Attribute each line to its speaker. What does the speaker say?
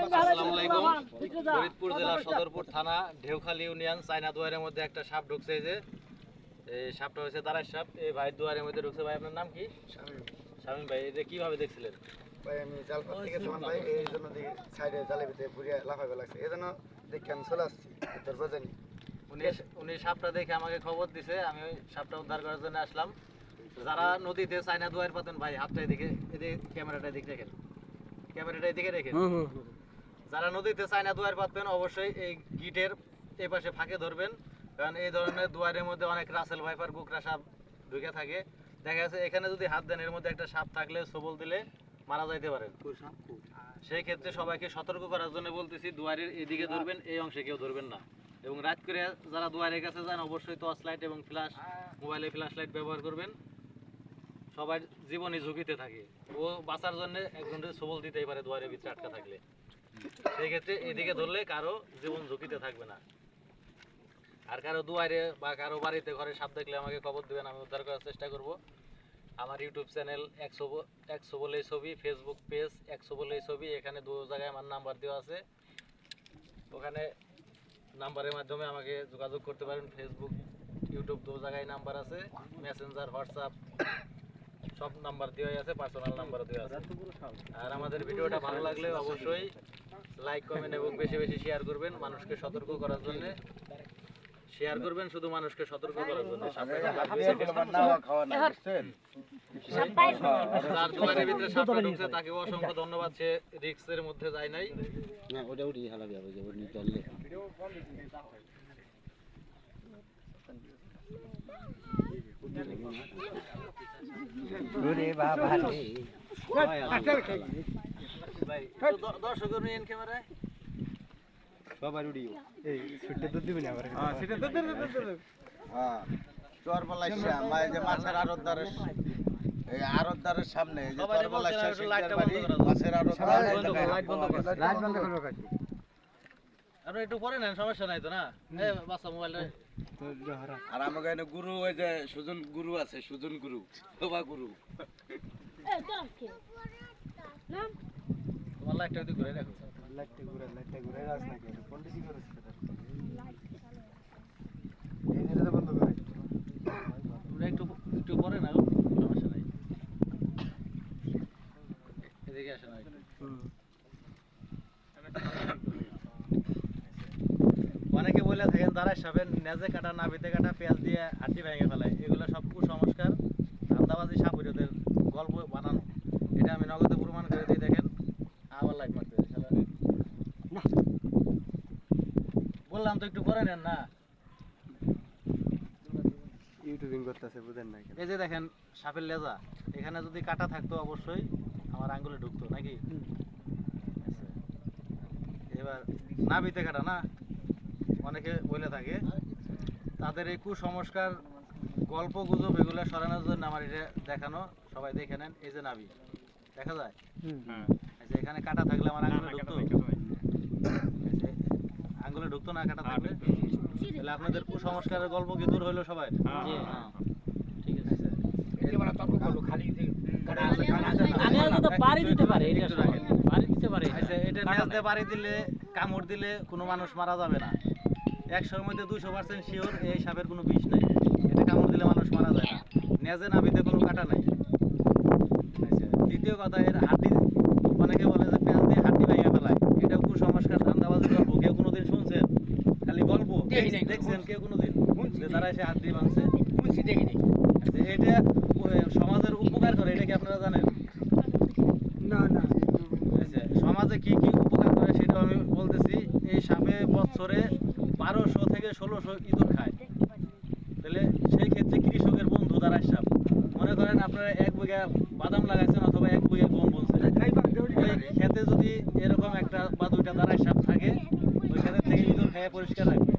Speaker 1: আসসালামু আলাইকুম। ফরিদপুর জেলা সদরপুর থানা ঢেউখালী ইউনিয়ন চায়না দুয়ারের মধ্যে একটা সাপ ঢুকছে যে। এই সাপটা হচ্ছে দাঁড়ার সাপ। এই ভাই দুয়ারের মধ্যে ঢুকছে। ভাই আপনার নাম কি? শামীম। ভাই এটা কীভাবে দেখছিলেন?
Speaker 2: ভাই আমি জাল করতে গেছিলাম ভাই। এই জন্য সাইডে জালের ভিতরে ঘুরিয়ে লাফাবে লাগছে। এই জন্য দেখি আমি চলে আসছি তোর বাজানি
Speaker 1: উনি উনি সাপটা দেখে আমাকে খবর দিছে আমি ওই সাপটা উদ্ধার করার জন্য আসলাম। যারা নদীতে চায়না দুয়ার পাতেন ভাই হাতটা এদিকে এদিকে ক্যামেরাটা এদিকে রেখেন ক্যামেরাটা এদিকে রেখেন যারা নদীতে চায়না দুয়ার পাতবেন অবশ্যই এই গিটের এই পাশে ফাঁকে ধরবেন। কারণ এই ধরনের দুয়ারের মধ্যে অনেক রাসেল ভাইপার গুকরা সাপ ঢুকে থাকে। দেখা যাচ্ছে এখানে যদি হাত দেন এর মধ্যে একটা সাপ থাকলে সবল দিলে মারা যাইতে পারেন সেই ক্ষেত্রে সবাইকে সতর্ক করার জন্য বলতেছি দুয়ারের এদিকে ধরবেন এই অংশে কেউ ধরবেন না। এবং রাত করে যারা দুয়ারের কাছে যান অবশ্যই টর্চ লাইট এবং ফ্ল্যাশ মোবাইলে ফ্ল্যাশ লাইট ব্যবহার করবেন। সবার জীবনই ঝুঁকিতে থাকে। ও বাঁচার জন্য একজনের সবল দিতেই পারে দুয়ারের ভিতরে আটকা থাকলে। সেই ক্ষেত্রে এদিকে ধরলে কারও জীবন ঝুঁকিতে থাকবে না। আর কারও দুয়ারে বা কারও বাড়িতে, ঘরে সাপ দেখলে আমাকে খবর দেবেন, আমি উদ্ধার করার চেষ্টা করব। আমার ইউটিউব চ্যানেল একশো একশো বলে ছবি ফেসবুক পেজ একশো বলে ছবি, এখানে দু জায়গায় আমার নাম্বার দেওয়া আছে। ওখানে নাম্বারের মাধ্যমে আমাকে যোগাযোগ করতে পারেন ফেসবুক ইউটিউব দু জায়গায় নাম্বার আছে মেসেঞ্জার হোয়াটসঅ্যাপ সব নাম্বার দেওয়াই আছে পার্সোনাল নাম্বারও দেওয়া আছে। আর আমাদের ভিডিওটা ভালো লাগলে অবশ্যই লাইক কমেন্ট এবং বেশি বেশি শেয়ার করবেন মানুষকে সতর্ক করার জন্য। শেয়ার করবেন শুধু মানুষকে সতর্ক করার জন্য। যার ভিতরে ঢুকছে তাকে অসংখ্য ধন্যবাদ সে রিক্সের মধ্যে যায় নাই।
Speaker 2: না ওটা উঠি হালাবি হবে যে উনি চললে ওরে বাবা রে।
Speaker 1: ভাই তো দ- ক্যামেরায়
Speaker 2: সবার উড়ি এই ছুটে তো দিবেন আবার? হ্যাঁ সেটা তো হ্যাঁ। চর বলাইছে মাই যে মাছের এই আড়তদারের সামনে এই যে
Speaker 1: সবাই
Speaker 2: বলাইছে
Speaker 1: লাইটটা বন্ধ করে।
Speaker 2: মাছের
Speaker 1: লাইট বন্ধ করো, লাইট বন্ধ করো।
Speaker 2: লাইট বন্ধ করো
Speaker 1: আপনি একটু পরে নেন সমস্যা নাই তো না? এ বাচ্চা মোবাইলটা
Speaker 2: আর আমাকে গুরু ওই যে সুজন গুরু আছে সুজন গুরু শোভা গুরু।
Speaker 1: লাইটটা একটু ঘুরে রাখো
Speaker 2: লাইটটা ঘুরে লাইটটা ঘুরে রাস নাকি পলিসি করেছে এই যেটা বন্ধ করে।
Speaker 1: তোমরা একটু একটু পরে না সমস্যা নাই। এদিকে আসে না অনেকে বলে থাকেন তারা সাবেন নেজে কাটা নাবিতে কাটা পেঁয়াজ দিয়ে হাঁটি ভেঙে ফেলায়। এগুলো সব কুসংস্কার ধান্দাবাজি সাপুরীদের গল্প বানানো এটা আমি নগদে প্রমাণ করে দিই দেখেন আবার লাইট মারতে হবে, শালা। বললাম তো একটু পরে নেন না।
Speaker 2: ইউটিউবিং করতেছে বুঝেন না
Speaker 1: এই যে দেখেন সাপের লেজা। এখানে যদি কাটা থাকতো অবশ্যই আমার আঙ্গুলে ঢুকতো নাকি। এবার নাবিতে কাটা না? অনেকে বলে থাকে তাদের এই কুসংস্কার গল্প গুজব এগুলো সরানোর জন্য আমার এটা দেখানো সবাই দেখে নেন এই যে নাবি দেখা যায়? এখানে কাটা থাকলে আমার আঙ্গুলে ঢুকতো। আঙ্গুলে ঢুকতো না কাটা থাকলে তাহলে আপনাদের কুসংস্কারের গল্প কি দূর হইল সবাই? হ্যাঁ। ঠিক আছে
Speaker 3: আমি বাড়ি দিতে পারে এটা
Speaker 1: একটু রাখেন।
Speaker 3: বাড়ি দিতে পারে
Speaker 1: আচ্ছা এটা নেজতে বাড়ি দিলে কামড় দিলে কোনো মানুষ মারা যাবে না। একশোর মধ্যে দুশো পার্সেন্ট শিওর এই সাপের কোনো বিষ নাই। এটা কামড় দিলে মানুষ মারা যায় না। নেজে নাবিতে কোনো কাটা নাই। আচ্ছা দ্বিতীয় কথা এর হাড্ডি অনেকে বলে যে পেঁয়াজ দিয়ে হাড্ডি ভেঙে ফেলায় এটা কুসংস্কার ধান্দাবাজি গল্প কেউ কোনোদিন শুনছেন খালি গল্প
Speaker 3: দেখি নাই,
Speaker 1: দেখছেন কেউ কোনোদিন? যে তারা এসে হাড্ডি ভাঙছে
Speaker 3: বুঝছি দেখিনি
Speaker 1: আচ্ছা, এটা সমাজের উপকার করে এটা কি আপনারা জানেন?
Speaker 2: না না।
Speaker 1: আচ্ছা, সমাজে কি কি উপকার করে সেটা আমি বলতেছি। এই সাপে বছরে বারোশো থেকে ষোলোশো ইঁদুর খায়। তাহলে সেই ক্ষেত্রে কৃষকের বন্ধু দ্বারা সাপ। মনে করেন আপনারা এক বিঘা বাদাম লাগাইছেন অথবা এক বিঘা গম বলছেন। ওই খেতে যদি এরকম একটা বা দুইটা দ্বারা সাপ থাকে ওই ক্ষেতের থেকে ইঁদুর খায় পরিষ্কার রাখবে।